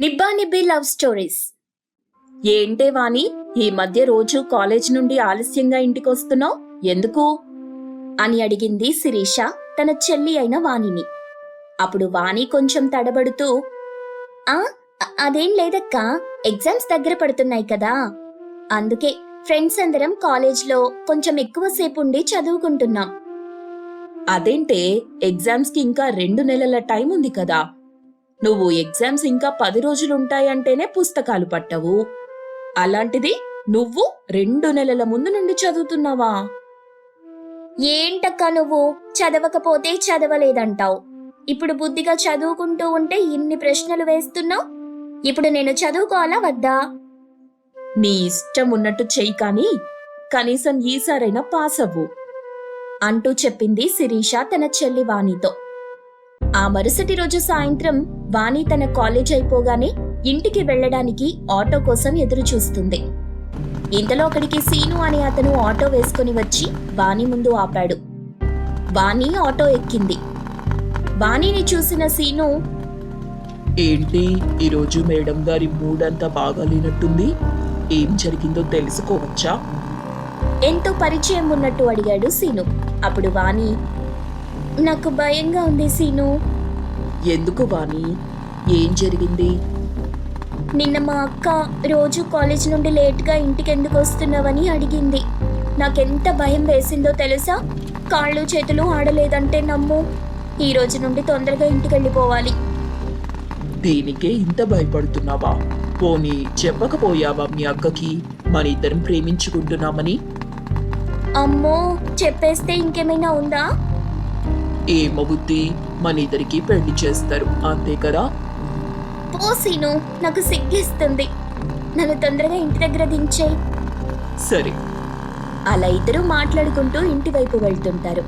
నిబ్బా nibbi love stories. ఏంటే వాణి ఈ మధ్య రోజు కాలేజ్ నుండి ఆలస్యంగా ఇంటికి వస్తున్నావు ఎందుకు? అని అడిగింది శిరీష తన చెల్లి అయిన వాణిని. అప్పుడు వాణి కొంచెం తడబడుతూ ఆ అదేం లేదక్కా ఎగ్జామ్స్ దగ్గర పడుతున్నాయి కదా. అందుకే ఫ్రెండ్స్ అందరం కాలేజ్లో కొంచెం ఎక్కువసేపు ఉండి చదువుకుంటున్నాం. అదేంటే ఎగ్జామ్స్కి ఇంకా రెండు నెలల టైం ఉంది కదా. నువ్వు ఎగ్జామ్స్ ఇంకా పది రోజులుంటాయంటేనే పుస్తకాలు పట్టవు. అలాంటిది నువ్వు రెండు నెలల ముందు నుండి చదువుతున్నావా? ఏంటక్కా నువ్వు? చదవకపోతే చదవలేదంటావు. ఇప్పుడు బుద్ధిగా చదువుకుంటూ ఉంటే ఇన్ని ప్రశ్నలు వేస్తున్నావు. ఇప్పుడు నేను చదువుకోవాలా వద్దా? నీ ఇష్టం ఉన్నట్టు చెయ్యి కానీ కనీసం ఈసారైనా పాస్ అవ్వు అంటూ చెప్పింది శిరీష తన చెల్లి వాణితో ఆ మరుసటి రోజు సాయంత్రం వాణి తన కాలేజ్ అయిపోగానే ఇంటికి వెళ్ళడానికి ఆటో కోసం ఎదురు చూస్తుంది ఇంతలో అక్కడికి సీను అనే అతను ఆటో వేసుకుని వచ్చి వాణి ముందు ఆపాడు. వాణి ఆటో ఎక్కింది. వాణిని చూసిన సీను ఏంటి? ఈరోజు మేడం గారి మూడ్ అంతా బాగాలేనట్టుంది. ఏం జరిగిందో తెలుసుకోవచ్చా? ఎంతో పరిచయం ఉన్నట్టు అడిగాడు సీను. అప్పుడు వాణి నాకు భయంగా ఉంది సీను. ఎందుకు వాణి? ఏం జరిగింది? నిన్న మా అక్క రోజు కాలేజ్ నుండి లేట్గా ఇంటికి ఎందుకు వస్తున్నావని అడిగింది. నాకెంత భయం వేసిందో తెలుసా? కాళ్ళు చేతులు ఆడలేదంటే నమ్ము. ఈ రోజు నుండి తొందరగా ఇంటికి వెళ్ళిపోవాలి దేనికే ఇంత భయపడుతున్నావా? పోనీ చెప్పకపోయావా మీ అక్కకి? మన ఇద్దరం ప్రేమించుకుంటున్నామని? అమ్మో చెప్పేస్తే ఇంకేమైనా ఉందా? ఏమో బుద్ధి మన ఇద్దరికి పెళ్ళి చేస్తారు. అంతే కదా? పో సీను నాకు సిగ్గేస్తుంది. నన్ను తొందరగా ఇంటి దగ్గర దించేయి. సరే. అలా ఇద్దరు మాట్లాడుకుంటూ ఇంటి వైపు వెళ్తుంటారు.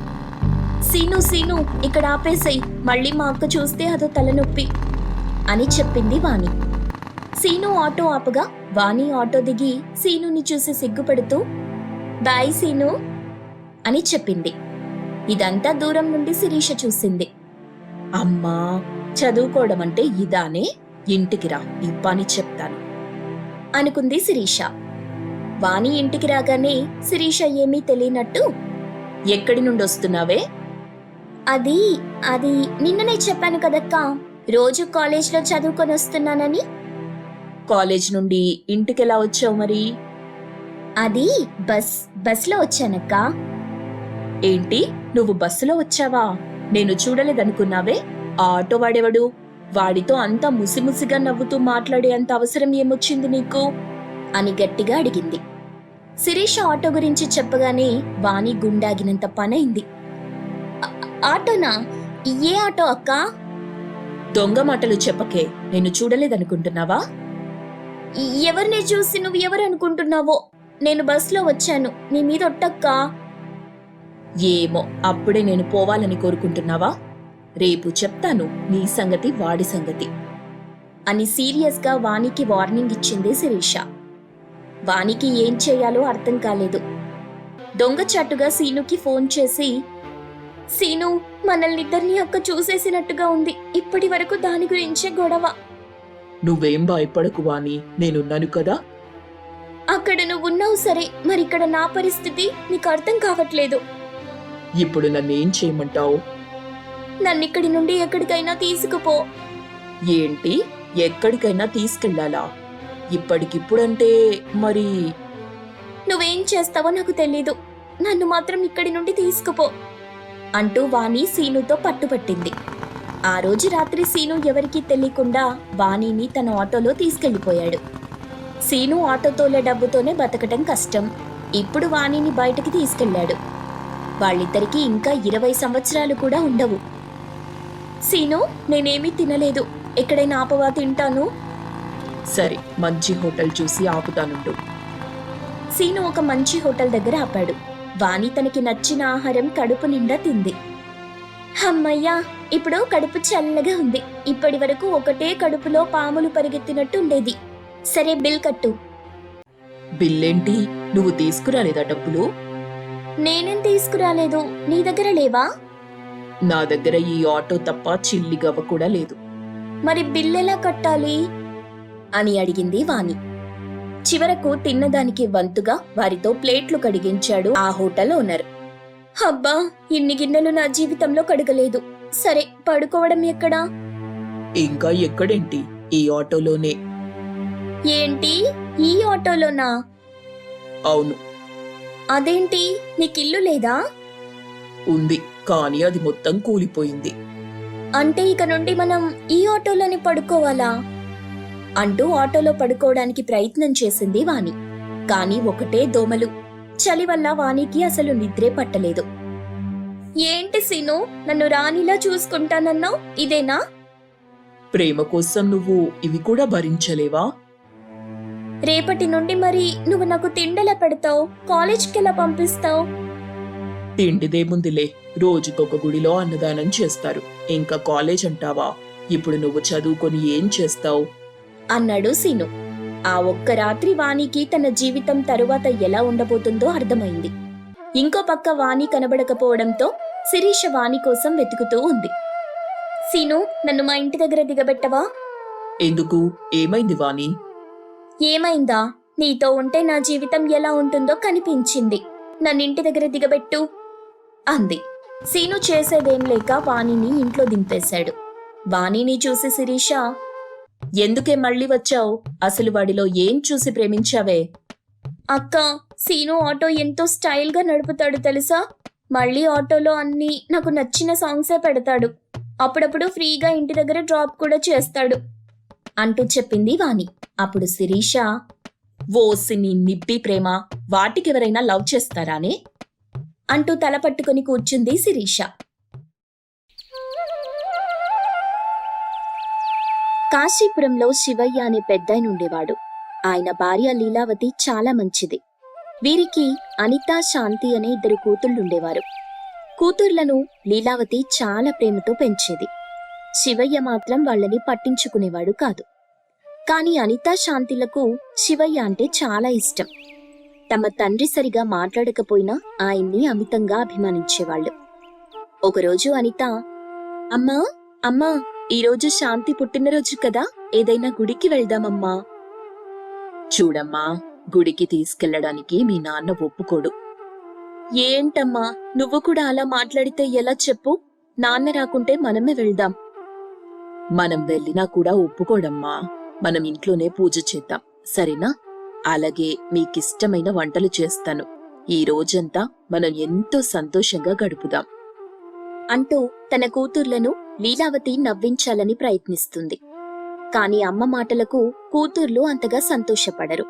సీను సీను ఇక్కడ ఆపేసేయ్. మళ్ళీ మా అక్క చూస్తే అదో తలనొప్పి అని చెప్పింది వాణి. సీను ఆటో ఆపగా వాణి ఆటో దిగి సీనుని చూసి సిగ్గుపడుతూ బాయ్ సీను అని చెప్పింది. ఇదంతా దూరం నుండి శిరీష చూసింది. అమ్మా చదువుకోవడం అంటే ఇదానే? ఇంటికి రా ఈ పని చెప్తాను. అనుకుంది శిరీష. వాణి ఇంటికి రాగానే శిరీష ఏమీ తెలియనట్టు ఎక్కడి నుండి వస్తున్నావే? అది అది నిన్ననే చెప్పాను కదక్కా రోజు కాలేజ్లో చదువుకొని వస్తున్నానని. కాలేజ్ నుండి ఇంటికి ఎలా వచ్చావు మరి? అది బస్ బస్లో వచ్చానక్కా. ఏంటి? నువ్వు బస్సులో వచ్చావా? నేను చూడలేదనుకున్నావే? ఆ ఆటో వాడెవడు? వాడితో అంతా ముసిముసిగా నవ్వుతూ మాట్లాడే అంత అవసరం ఏమొచ్చింది నీకు? అని గట్టిగా అడిగింది. శిరీష ఆటో గురించి చెప్పగానే వాణి గుండాగినంత పనైంది. "ఆ- ఆటోనా? ఏ ఆటో అక్క? దొంగ మాటలు చెప్పకే నేను చూడలేదనుకుంటున్నావా? ఎవరిని చూసి నువ్వు ఎవరు అనుకుంటున్నావో నేను బస్సులో వచ్చాను. నీ మీద ఒట్టక్కా? ఏమో అప్పుడే నేను పోవాలని కోరుకుంటున్నావా? రేపు చెప్తాను నీ సంగతి వాడి సంగతి. అని సీరియస్గా వానికి వార్నింగ్ ఇచ్చింది శిరీష. వానికి ఏం చేయాలో అర్థం కాలేదు. దొంగచాటుగా సీనుకి ఫోన్ చేసి సీను మనల్ని ఇద్దరిని అక్క చూసేసినట్టుగా ఉంది. ఇప్పటి వరకు దాని గురించే గొడవ. నువ్వేం భయపడకు వాణి నేనున్నాను కదా. అక్కడ నువ్వున్నావు సరే మరి ఇక్కడ నా పరిస్థితి నీకు అర్థం కావట్లేదు. ఇప్పుడు నన్నేం చేయమంటావు? నన్ను ఇక్కడి నుండి ఎక్కడికైనా తీసుకుపో. ఏంటి? ఎక్కడికైనా తీసుకెళ్ళాలా ఇప్పటికిప్పుడంటే మరి నువ్వేం చేస్తావో నాకు తెలీదు. నన్ను మాత్రం ఇక్కడి నుండి తీసుకుపో అంటూ వాణి సీనుతో పట్టుపట్టింది. ఆ రోజు రాత్రి సీను ఎవరికీ తెలియకుండా వాణిని తన ఆటోలో తీసుకెళ్ళిపోయాడు సీను ఆటో తోలే డబ్బుతోనే బతకటం కష్టం. ఇప్పుడు వాణిని బయటకి తీసుకెళ్ళాడు వాళ్ళిద్దరికీ ఇంకా ఇరవై సంవత్సరాలు కూడా ఉండవు. సీను నేనేమీ తినలేదు. ఎక్కడైనా ఆపవా తింటాను? సరే మంచి హోటల్ చూసి ఆపుతానుండు. సీను ఒక మంచి హోటల్ దగ్గర ఆపాడు. వాణి తనకి నచ్చిన ఆహారం కడుపు నిండా తింది. అమ్మయ్యా ఇప్పుడు కడుపు చల్లగా ఉంది. ఇప్పటి వరకు ఒకటే కడుపులో పాములు పరిగెత్తినట్టు ఉండేది. సరే బిల్ కట్టు. బిల్లేంటి? నువ్వు తీసుకురాలేదా డబ్బులు? నేనేం తీసుకురాలేదు? నీ దగ్గర లేవా? నా దగ్గర ఈ ఆటో తప్ప చిల్లి గవ్వ కూడా లేదు. మరి బిల్ ఎలా కట్టాలి? అని అడిగింది వాణి. చివరకు తిన్నదానికి వంతుగా వారితో ప్లేట్లు కడిగించాడు ఆ హోటల్ ఓనర్. అబ్బా ఇన్ని గిన్నెలు నా జీవితంలో కడగలేదు. సరే పడుకోవడం ఎక్కడా? ఇంకా ఎక్కడేంటి? ఈ ఆటోలోనే. ఏంటి? ఈ ఆటోలోనా? అవును. అదేంటి? నీకిల్లు లేదా? ఉంది కానీ అది మొత్తం కూలిపోయింది. అంటే ఇక నుండి మనం ఈ ఆటోలోనే పడుకోవాలా? అంటూ ఆటోలో పడుకోవడానికి ప్రయత్నం చేసింది వాణి. కానీ ఒకటే దోమలు. చలి వల్ల వాణికి అసలు నిద్రే పట్టలేదు. ఏంటి సీను? నన్ను రాణిలా చూసుకుంటానన్నావు? ఇదేనా? ప్రేమ కోసం నువ్వు ఇవి కూడా భరించలేవా? రేపటి నుండి మరి నువ్వు నాకు తిండెలా పెడతావు? కాలేజ్కి ఎలా పంపిస్తావు తిండిదేముందిలే రోజుకొక గుడిలో అన్నదానం చేస్తారు. ఇంకా కాలేజ్ అంటావా? ఇప్పుడు నువ్వు చదువుకొని ఏం చేస్తావు? అన్నాడు సీను. ఆ ఒక్క రాత్రి వాణికి తన జీవితం తరువాత ఎలా ఉండబోతుందో అర్థమైంది. ఇంకో పక్క వాణి కనబడకపోవడంతో శిరీష వాణి కోసం వెతుకుతూ ఉంది. సీను నన్ను మా ఇంటి దగ్గర దిగబెట్టవా? ఎందుకు? ఏమైంది వాణి? ఏమైందా? నీతో ఉంటే నా జీవితం ఎలా ఉంటుందో కనిపించింది. నన్ను ఇంటి దగ్గర దిగబెట్టు. అంది. సీను చేసేదేం లేక వాణిని ఇంట్లో దింపేశాడు. వాణిని చూసి శిరీష ఎందుకే మళ్ళీ వచ్చావు? అసలు వాడిలో ఏం చూసి ప్రేమించావే? అక్క సీను ఆటో ఎంతో స్టైల్గా నడుపుతాడు తెలుసా? మళ్ళీ ఆటోలో అన్ని నాకు నచ్చిన సాంగ్సే పెడతాడు. అప్పుడప్పుడు ఫ్రీగా ఇంటి దగ్గర డ్రాప్ కూడా చేస్తాడు. అంటూ చెప్పింది వాణి. అప్పుడు శిరీష ఓ సిని నిబ్బి ప్రేమ వాటికెవరైనా లవ్ చేస్తారానే? అంటూ తల పట్టుకుని కూర్చుంది శిరీష. కాశీపురంలో శివయ్య అనే పెద్దాయన ఉండేవాడు. ఆయన భార్య లీలావతి చాలా మంచిది. వీరికి అనిత శాంతి అనే ఇద్దరు కూతుళ్ళుండేవారు. కూతుర్లను లీలావతి చాలా ప్రేమతో పెంచేది. శివయ్య మాత్రం వాళ్ళని పట్టించుకునేవాడు కాదు. కాని అనితా శాంతిలకు శివయ్య అంటే చాలా ఇష్టం. తమ తండ్రి సరిగా మాట్లాడకపోయినా ఆయన్ని అమితంగా అభిమానించేవాళ్ళు. ఒకరోజు అనిత అమ్మా అమ్మా ఈరోజు శాంతి పుట్టినరోజు కదా ఏదైనా గుడికి వెళ్దామమ్మా. చూడమ్మా గుడికి తీసుకెళ్ళడానికి మీ నాన్న ఒప్పుకోడు. ఏంటమ్మా నువ్వు కూడా అలా మాట్లాడితే ఎలా చెప్పు? నాన్న రాకుంటే మనమే వెళ్దాం. మనం వెళ్ళినా కూడా ఒప్పుకోడమ్మా. మనం ఇంట్లోనే పూజ చేద్దాం. సరేనా? అలాగే మీకిష్టమైన వంటలు చేస్తాను. ఈ రోజంతా మనం ఎంతో సంతోషంగా గడుపుదాం. అంటూ తన కూతుర్లను లీలావతి నవ్వించాలని ప్రయత్నిస్తుంది. కాని అమ్మ మాటలకు కూతుర్లు అంతగా సంతోషపడరు.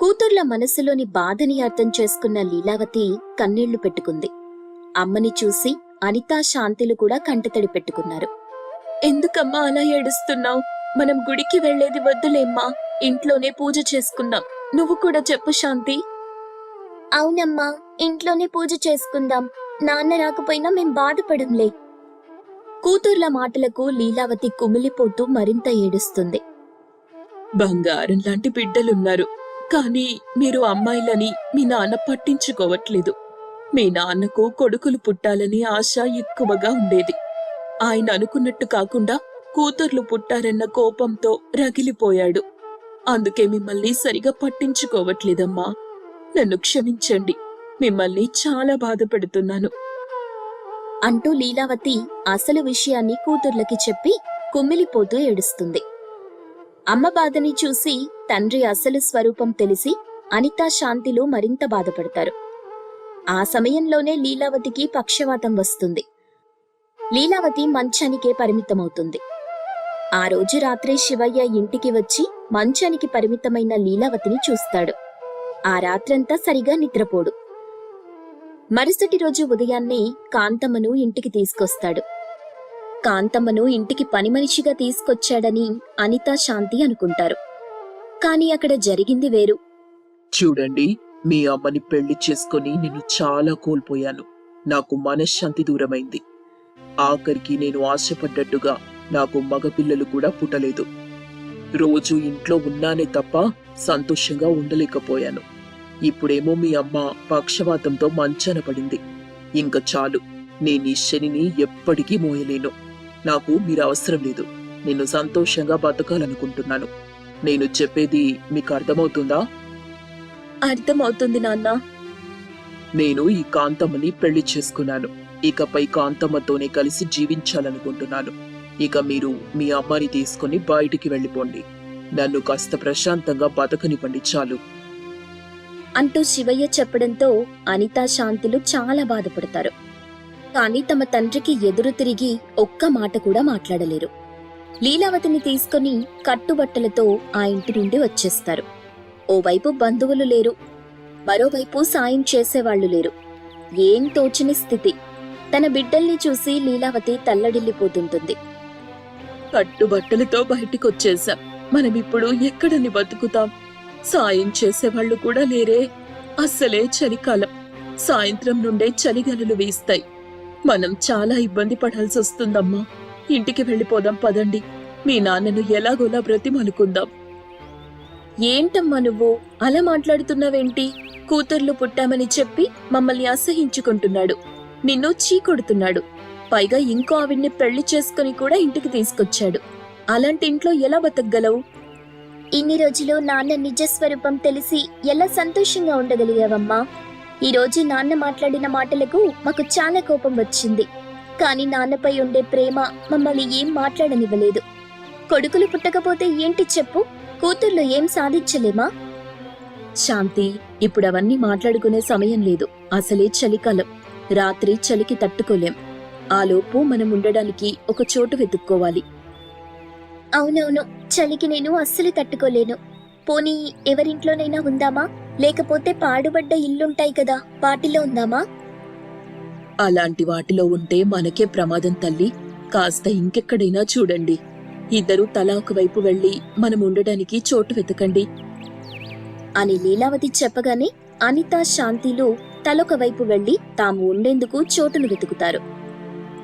కూతుర్ల మనసులోని బాధని అర్థం చేసుకున్న లీలావతి కన్నీళ్ళు పెట్టుకుంది. అమ్మని చూసి అనితా శాంతిలు కూడా కంటతడి పెట్టుకున్నారు. ఎందుకమ్మా అలా ఏడుస్తున్నావు? మనం గుడికి వెళ్ళేది వద్దులేమ్మా. ఇంట్లోనే పూజ చేసుకుందాం. నువ్వు కూడా చెప్పు శాంతి. అవునమ్మా ఇంట్లోనే పూజ చేసుకుందాం. నాన్న రాకపోయినా మేం బాధపడంలే. కూతుర్ల మాటలకు లీలావతి కుమిలిపోతూ మరింత ఏడుస్తుంది. బంగారం లాంటి బిడ్డలున్నారు. కానీ మీరు అమ్మాయిలని మీ నాన్న పట్టించుకోవట్లేదు. మీ నాన్నకు కొడుకులు పుట్టాలని ఆశ ఎక్కువగా ఉండేది. ఆయన అనుకున్నట్టు కాకుండా కూతుర్లు పుట్టారన్న కోపంతో రగిలిపోయాడు. అందుకే మిమ్మల్ని సరిగా పట్టించుకోవట్లేదమ్మా. నన్ను క్షమించండి. మిమ్మల్ని చాలా బాధ పెడుతున్నాను. అంటూ లీలావతి అసలు విషయాన్ని కూతుర్లకి చెప్పి కుమ్మిలిపోతూ ఏడుస్తుంది. అమ్మ బాధని చూసి తండ్రి అసలు స్వరూపం తెలిసి అనితా శాంతిలో మరింత బాధపడతారు. ఆ సమయంలోనే లీలావతికి పక్షవాతం వస్తుంది. లీలావతి మంచానికే పరిమితమవుతుంది. ఆ రోజు రాత్రి శివయ్య ఇంటికి వచ్చి మంచానికి పరిమితమైన లీలావతిని చూస్తాడు. ఆ రాత్రంతా సరిగా నిద్రపోడు. మరుసటి రోజు ఉదయాన్నే కాంతమ్మను ఇంటికి తీసుకొస్తాడు. కాంతమ్మను ఇంటికి పని మనిషిగా తీసుకొచ్చాడని అనిత శాంతి అనుకుంటారు. కాని అక్కడ జరిగింది వేరు. చూడండి మీ అమ్మని పెళ్ళి చేసుకొని నేను చాలా కోల్పోయాను. నాకు మనశ్శాంతి దూరమైంది. ఆఖరికి నేను ఆశపడ్డట్టుగా నాకు మగపిల్లలు కూడా పుట్టలేదు. రోజు ఇంట్లో ఉన్నానే తప్ప సంతోషంగా ఉండలేకపోయాను. ఇప్పుడేమో మీ అమ్మ పక్షవాతంతో మంచాన పడింది. ఇంక చాలు నేను ఈ శనిని ఎప్పటికీ మోయలేను. నాకు మీరు అవసరం లేదు. నేను సంతోషంగా బతకాలనుకుంటున్నాను. నేను చెప్పేది మీకు అర్థమవుతుందా? అర్థమవుతుంది నాన్న. నేను ఈ కాంతమ్మని పెళ్ళి చేసుకున్నాను. ఇకపై కాంతమ్మతోనే కలిసి జీవించాలనుకుంటున్నాను. ఇక మీరు మీ అమ్మని తీసుకుని బయటికి వెళ్ళిపోండి. నన్ను కాస్త ప్రశాంతంగా బతకనివ్వండి చాలు. అంటూ శివయ్య చెప్పడంతో అనిత శాంతులు చాలా బాధపడతారు. కానీ తమ తండ్రికి ఎదురు తిరిగి ఒక్క మాట కూడా మాట్లాడలేరు. లీలావతిని తీసుకుని కట్టుబట్టలతో ఆ ఇంటి నుండి వచ్చేస్తారు. ఓవైపు బంధువులు లేరు. మరోవైపు సాయం చేసేవాళ్ళు లేరు. ఏం తోచని స్థితి. తన బిడ్డల్ని చూసి లీలావతి తల్లడిల్లిపోతుంటుంది. కట్టుబట్టలతో బయటికొచ్చేసాం మనం ఇప్పుడు ఎక్కడని బతుకుతాం. సాయం చేసేవాళ్ళు కూడా లేరే. అస్సలే చలికాలం. సాయంత్రం నుండే చలిగలలు వీస్తాయి. మనం చాలా ఇబ్బంది పడాల్సి వస్తుందమ్మా. ఇంటికి వెళ్ళిపోదాం పదండి. మీ నాన్నను ఎలాగోలా బ్రతిమలుకుందాం. ఏంటమ్మా నువ్వు? అలా మాట్లాడుతున్నావేంటి? కూతుర్లు పుట్టామని చెప్పి మమ్మల్ని అసహించుకుంటున్నాడు. నిన్ను చీకొడుతున్నాడు పైగా ఇంకో ఆవిడ్ని పెళ్ళి చేసుకుని కూడా ఇంటికి తీసుకొచ్చాడు. అలాంటి ఇంట్లో ఎలా బతకగలవు? ఇన్ని రోజులు నాన్న నిజ స్వరూపం తెలిసి ఎలా సంతోషంగా ఉండగలిగావమ్మా? ఈ రోజు నాన్న మాట్లాడిన మాటలకు మాకు చాలా కోపం వచ్చింది. కానీ నాన్నపై ఉండే ప్రేమ మమ్మల్ని ఏం మాట్లాడనివ్వలేదు. కొడుకులు పుట్టకపోతే ఏంటి చెప్పు? కూతుర్లు ఏం సాధించలేమా? శాంతి ఇప్పుడు అవన్నీ మాట్లాడుకునే సమయం లేదు. అసలే చలికాలం. రాత్రి చలికి తట్టుకోలేం. ఆలోపు మనం ఉండడానికి ఒక చోటు వెతుక్కోవాలి. అవునవును చలికి నేను అస్సలు తట్టుకోలేను. పోనీ ఎవరింట్లోనైనా ఉందామా? లేకపోతే పాడుబడ్డ ఇల్లుంటాయి కదా వాటిలో ఉందామా? అలాంటి వాటిలో ఉంటే మనకే ప్రమాదం తల్లి. కాస్త ఇంకెక్కడైనా చూడండి. ఇద్దరు తలా ఒకవైపు వెళ్ళి మనం ఉండడానికి చోటు వెతకండి. అని లీలావతి చెప్పగానే అనిత శాంతిలు తలొక వైపు వెళ్ళి తాము ఉండేందుకు చోటును వెతుకుతారు.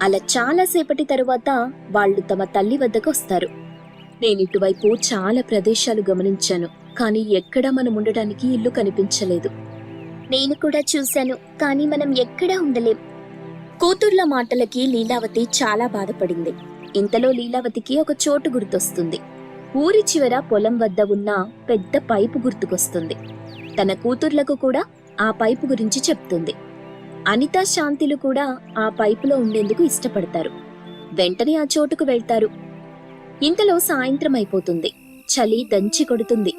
అలా చాలాసేపటి తరువాత వాళ్ళు తమ తల్లి వద్దకు వస్తారు. నేనిటువైపు చాలా ప్రదేశాలు గమనించాను కానీ ఎక్కడా మనం ఉండడానికి ఇల్లు కనిపించలేదు. నేను కూడా చూశాను కానీ మనం ఎక్కడా ఉండలేం. కూతుర్ల మాటలకి లీలావతి చాలా బాధపడింది. ఇంతలో లీలావతికి ఒక చోటు గుర్తొస్తుంది. ఊరి చివర పొలం వద్ద ఉన్న పెద్ద పైపు గుర్తుకొస్తుంది. తన కూతుర్లకు కూడా ఆ పైపు గురించి చెప్తుంది. అనిత శాంతిలు కూడా ఆ పైపులో ఉండేందుకు ఇష్టపడతారు. వెంటనే ఆ చోటుకు వెళ్తారు. ఇంతలో సాయంత్రం అయిపోతుంది చలి దంచి కొడుతుంది.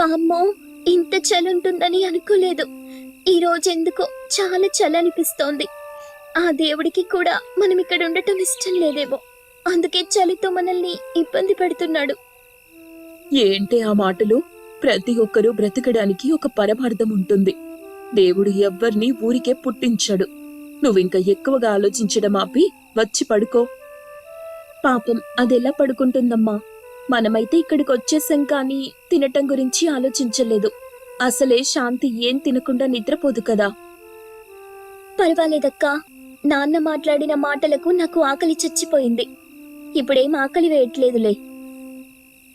వామ్మో ఇంత చలి ఉంటుందని అనుకోలేదు. ఈ రోజెందుకో చాలా చలి అనిపిస్తోంది ఆ దేవుడికి కూడా మనం ఇక్కడ ఉండటం ఇష్టం లేదేమో. అందుకే చలితో మనల్ని ఇబ్బంది పెడుతున్నాడు. ఏంటి ఆ మాటలు? ప్రతి ఒక్కరూ బ్రతకడానికి ఒక పరమార్థం ఉంటుంది. దేవుడు ఎవ్వరినీ ఊరికే పుట్టించాడు. నువ్వింక ఎక్కువగా ఆలోచించడం ఆపి వచ్చి పడుకో. పాపం అదెలా పడుకుంటుందమ్మా? మనమైతే ఇక్కడికి వచ్చేసాం కానీ తినటం గురించి ఆలోచించలేదు. అసలే శాంతి ఏం తినకుండా నిద్రపోదు కదా. పర్వాలేదక్కా. నాన్న మాట్లాడిన మాటలకు నాకు ఆకలి చచ్చిపోయింది. ఇప్పుడేం ఆకలి వేయట్లేదులే.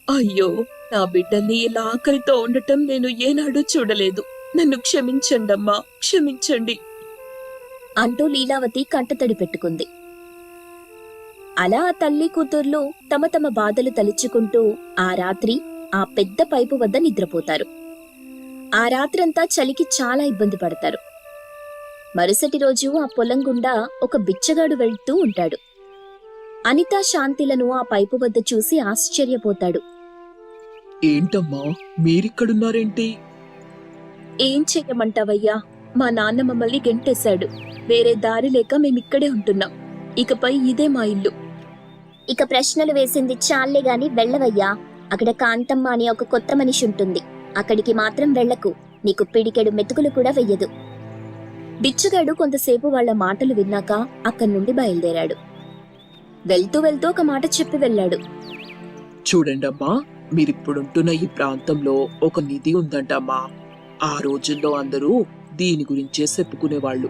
అయ్యో! నా బిడ్డల్ని ఇలా ఆకలితో ఉండటం నేను ఏనాడు చూడలేదు. నన్ను క్షమించండమ్మా క్షమించండి. అంటూ లీలావతి కంటతడి పెట్టుకుంది. అలా ఆ తల్లి కూతుర్లు తమ తమ బాధలు తలుచుకుంటూ ఆ రాత్రి ఆ పెద్ద పైపు వద్ద నిద్రపోతారు. ఆ రాత్రంతా చలికి చాలా ఇబ్బంది పడతారు. మరుసటి రోజు ఆ పొలం గుండా ఒక బిచ్చగాడు వెళ్తూ ఉంటాడు. అనిత శాంతిలను ఆ పైపు వద్ద చూసి ఆశ్చర్యపోతాడు. ఏంటమ్మా? మీరిక్కడున్నారేంటి? ఏం చెయ్యమంటావయ్యా? మా నాన్న మమ్మల్ని గెంటేశాడు. వేరే దారి లేక మేమిక్కడే ఉంటున్నాం. ఇకపై ఇదే మా ఇల్లు. ఇక ప్రశ్నలు వేసింది చాలే గాని వెళ్ళవయ్యా. అక్కడ కాంతమ్మ అనే ఒక కొత్త మనిషి ఉంటుంది. అక్కడికి మాత్రం వెళ్ళకు. నీకు పిడికెడు మెతుకులు కూడా వెయ్యదు. బిచ్చుగాడు కొంతసేపు వాళ్ళ మాటలు విన్నాక అక్కడి నుండి బయలుదేరాడు. వెళ్తూ వెళ్తూ ఒక మాట చెప్పి వెళ్ళాడు. చూడండమ్మా మీరిప్పుడుంటున్న ఈ ప్రాంతంలో ఒక నిధి ఉందంటమ్మా. ఆ రోజుల్లో అందరూ దీని గురించే చెప్పుకునేవాళ్ళు.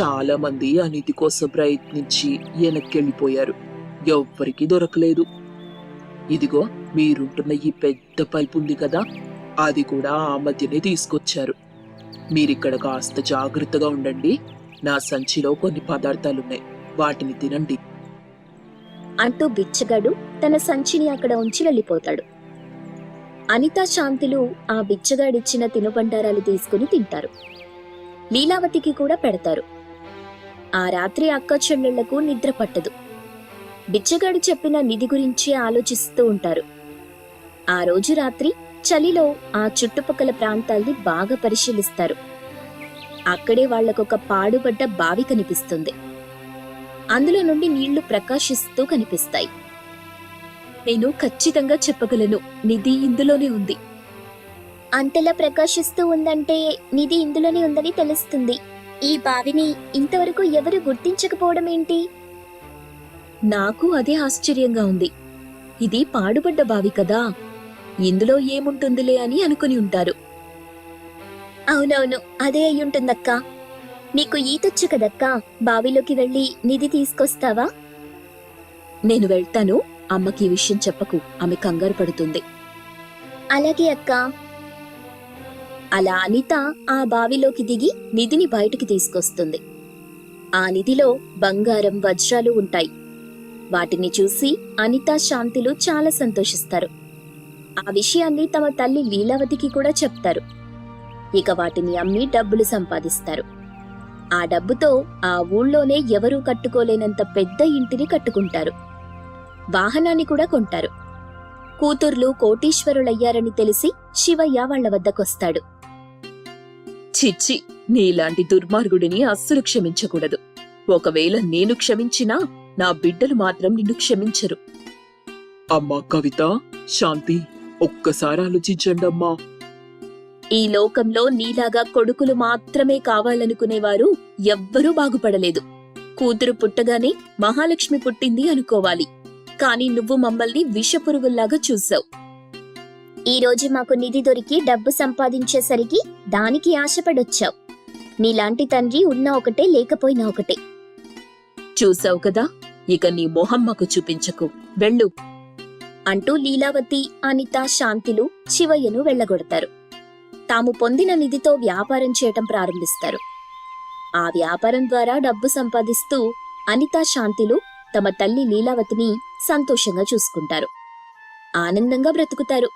చాలా మంది ఆ నిధి కోసం ప్రయత్నించి వెనక్కెళ్ళిపోయారు. ఎవ్వరికీ దొరకలేదు. ఇదిగో మీరుంటున్న ఈ పెద్ద పైపు ఉంది కదా అది కూడా ఆ మధ్యనే తీసుకొచ్చారు. మీరిక్కడ కాస్త జాగ్రత్తగా ఉండండి. నా సంచిలో కొన్ని పదార్థాలున్నాయి. వాటిని తినండి. అంటూ బిచ్చగాడు తన సంచిని అక్కడ ఉంచి వెళ్ళిపోతాడు. అనితా శాంతిలు ఆ బిచ్చగాడిచ్చిన తినుబండారాలు తీసుకుని తింటారు. లీలావతికి కూడా పెడతారు. ఆ రాత్రి అక్క చెల్లెళ్ళకు నిద్ర పట్టదు. బిచ్చగాడు చెప్పిన నిధి గురించి ఆలోచిస్తూ ఉంటారు. ఆ రోజు రాత్రి చలిలో ఆ చుట్టుపక్కల ప్రాంతాల్ని బాగా పరిశీలిస్తారు. అక్కడే వాళ్ళకొక పాడుపడ్డ బావి కనిపిస్తుంది. అందులో నుండి నీళ్ళు ప్రకాశిస్తూ కనిపిస్తాయి. నేను ఖచ్చితంగా చెప్పగలను నిధి ఇందులోనే ఉంది. అంతలా ప్రకాశిస్తూ ఉందంటే నిధి ఇందులోనే ఉందని తెలుస్తుంది. ఈ బావిని ఇంతవరకు ఎవరు గుర్తించకపోవడం ఏంటి? నాకు అదే ఆశ్చర్యంగా ఉంది. ఇది పాడుబడ్డ బావి కదా. ఇందులో ఏముంటుందిలే అని అనుకుని ఉంటారు. అవునవును అదే అయ్యుంటుందక్కా. నీకు ఈతొచ్చు కదక్కా. బావిలోకి వెళ్ళి నిధి తీసుకొస్తావా? నేను వెళ్తాను. అమ్మకి ఈ విషయం చెప్పకు. ఆమె కంగారు పడుతుంది. అలాగే అక్క. అలా అనిత ఆ బావిలోకి దిగి నిధిని బయటికి తీసుకొస్తుంది. ఆ నిధిలో బంగారం వజ్రాలు ఉంటాయి. వాటిని చూసి అనిత శాంతిలు చాలా సంతోషిస్తారు. ఆ విషయాన్ని తమ తల్లి లీలావతికి కూడా చెప్తారు. ఇక వాటిని అమ్మి డబ్బులు సంపాదిస్తారు. ఆ డబ్బుతో ఆ ఊళ్ళోనే ఎవరూ కట్టుకోలేనంత పెద్ద ఇంటిని కట్టుకుంటారు. వాహనాన్ని కూడా కొంటారు. కూతుర్లు కోటీశ్వరులయ్యారని తెలిసి శివయ్య వాళ్ళ వద్దకొస్తాడు. చిచ్చి నీలాంటి దుర్మార్గుడిని అస్సలు క్షమించకూడదు. ఒకవేళ నేను క్షమించినా నా బిడ్డలు మాత్రం నిన్ను క్షమించరు. అమ్మా కవిత శాంతి ఒక్కసారి ఆలోచించండి అమ్మా ఈ లోకంలో నీలాగా కొడుకులు మాత్రమే కావాలనుకునేవారు ఎవ్వరూ బాగుపడలేదు. కూతురు పుట్టగానే మహాలక్ష్మి పుట్టింది అనుకోవాలి. కాని నువ్వు మమ్మల్ని విషపురుగుల్లాగా చూసావు ఈ రోజు మాకు నిధి దొరికి డబ్బు సంపాదించేసరికి దానికి ఆశపడొచ్చావు. నీలాంటి తండ్రి ఉన్నా ఒకటే లేకపోయినా ఒకటే. చూసావు కదా? ఇక నీ మొహం మాకు చూపించకు. వెళ్ళు. అంటూ లీలావతి అనిత శాంతిలు శివయ్యను వెళ్ళగొడతారు. తాము పొందిన నిధితో వ్యాపారం చేయటం ప్రారంభిస్తారు. ఆ వ్యాపారం ద్వారా డబ్బు సంపాదిస్తూ అనితా శాంతిలు తమ తల్లి లీలావతిని సంతోషంగా చూసుకుంటారు. ఆనందంగా బ్రతుకుతారు.